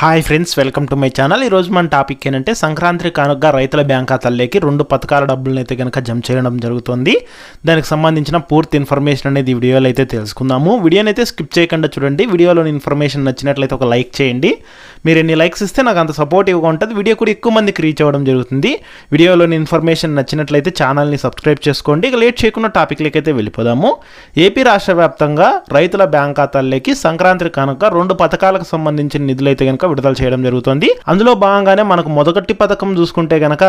Hi friends welcome to my channel ఈ రోజు మన టాపిక్ ఏంటంటే సంక్రాంతి కానుక రైతుల బ్యాంక్ ఖాతాల్లోకి రెండు పథకాల డబ్బులను అయితే కనుక జమ చేయడం జరుగుతుంది. దానికి సంబంధించిన పూర్తి ఇన్ఫర్మేషన్ అనేది వీడియోలో అయితే తెలుసుకుందాము. వీడియోని అయితే స్కిప్ చేయకుండా చూడండి. వీడియోలోని ఇన్ఫర్మేషన్ నచ్చినట్లయితే ఒక లైక్ చేయండి. మీరు ఎన్ని లైక్స్ ఇస్తే నాకు అంత సపోర్టివ్గా ఉంటుంది. వీడియో కూడా ఎక్కువ మందికి రీచ్ అవ్వడం జరుగుతుంది. వీడియోలోని ఇన్ఫర్మేషన్ నచ్చినట్లయితే ఛానల్ని సబ్స్క్రైబ్ చేసుకోండి. ఇక లేట్ చేయకుండా టాపిక్లకి అయితే వెళ్ళిపోదాము. ఏపీ రాష్ట్ర వ్యాప్తంగా రైతుల బ్యాంక్ ఖాతాల్లోకి సంక్రాంతి కానుక రెండు పథకాలకు సంబంధించిన నిధులు అయితే కనుక విడుదల చేయడం జరుగుతుంది. అందులో భాగంగానే మనకు మొదటి పథకం చూసుకుంటే గనక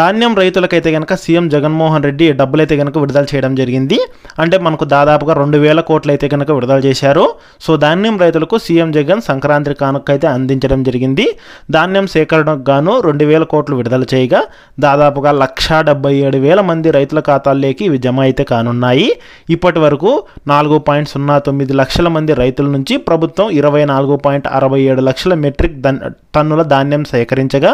ధాన్యం రైతులకైతే గనక సీఎం జగన్మోహన్ రెడ్డి డబ్బులైతే గనక కనుక విడుదల చేయడం జరిగింది. అంటే మనకు దాదాపుగా రెండు వేల కోట్లు అయితే కనుక విడుదల చేశారు. సో ధాన్యం రైతులకు సీఎం జగన్ సంక్రాంతి కానుక అయితే అందించడం జరిగింది. ధాన్యం సేకరణకు గాను రెండు వేల కోట్లు విడుదల చేయగా దాదాపుగా లక్షా డెబ్బై ఏడు వేల మంది రైతుల ఖాతాల్లోకి ఇవి జమ అయితే కానున్నాయి. ఇప్పటి వరకు నాలుగు పాయింట్ సున్నా తొమ్మిది లక్షల మంది రైతుల నుంచి ప్రభుత్వం ఇరవై నాలుగు పాయింట్ అరవై ఏడు లక్షల మెట్రిక్ దన్ టన్నుల ధాన్యం సేకరించగా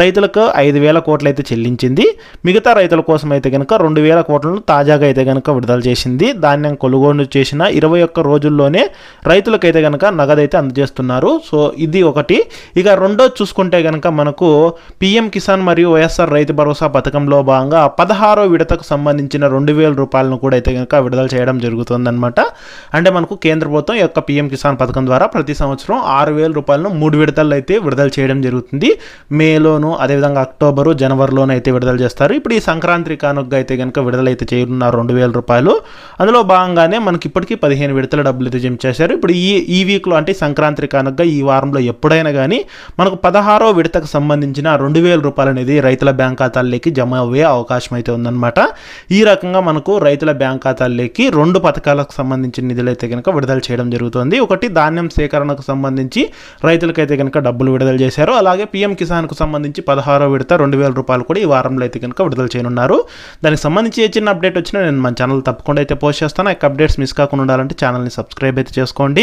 రైతులకు ఐదు వేల కోట్లు అయితే చెల్లించింది. మిగతా రైతుల కోసం అయితే కనుక రెండు వేల కోట్లను తాజాగా అయితే కనుక విడుదల చేసింది. ధాన్యం కొనుగోలు చేసిన ఇరవై ఒక్క రోజుల్లోనే రైతులకైతే కనుక నగదైతే అందజేస్తున్నారు. సో ఇది ఒకటి. ఇక రెండో చూసుకుంటే కనుక మనకు పిఎం కిసాన్ మరియు వైఎస్ఆర్ రైతు భరోసా పథకంలో భాగంగా పదహారో విడతకు సంబంధించిన రెండు వేల రూపాయలను కూడా అయితే కనుక విడుదల చేయడం జరుగుతుందన్నమాట. అంటే మనకు కేంద్ర ప్రభుత్వం యొక్క పిఎం కిసాన్ పథకం ద్వారా ప్రతి సంవత్సరం ఆరు వేల రూపాయలను మూడు విడతల్లో అయితే విడుదల చేయడం జరుగుతుంది. మేలోను అదేవిధంగా అక్టోబరు జనవరిలోనూ అయితే విడుదల చేస్తారు. ఇప్పుడు ఈ సంక్రాంతి కానుక అయితే కనుక విడుదలైతే చేయనున్నారు రెండు వేల రూపాయలు. అందులో భాగంగానే మనకి ఇప్పటికీ పదిహేను విడతల డబ్బులు అయితే జమ చేశారు. ఇప్పుడు ఈ ఈ వీక్లో అంటే సంక్రాంతి కానుగ్గా ఈ వారంలో ఎప్పుడైనా కానీ మనకు పదహారో విడతకు సంబంధించిన రెండు వేల రూపాయలు అనేది రైతుల బ్యాంక్ ఖాతాల్లోకి జమ అయ్యే అవకాశం అయితే ఉందన్నమాట. ఈ రకంగా మనకు రైతుల బ్యాంక్ ఖాతాల్లోకి రెండు పథకాలకు సంబంధించిన నిధులు అయితే కనుక విడుదల చేయడం జరుగుతుంది. ఒకటి ధాన్యం సేకరణకు సంబంధించి అయితే కనుక డబ్బులు విడుదల చేశారు. అలాగే పీఎం కిసాన్కు సంబంధించి పదహారో విడత రెండు వేల రూపాయలు కూడా ఈ వారంలో అయితే కనుక విడుదల చేయనున్నారు. దానికి సంబంధించి ఏ చిన్న అప్డేట్ వచ్చినా నేను మన ఛానల్ తప్పకుండా అయితే పోస్ట్ చేస్తాను. ఆ అప్డేట్స్ మిస్ కాకుండా ఉండాలంటే ఛానల్ని సబ్స్క్రైబ్ అయితే చేసుకోండి.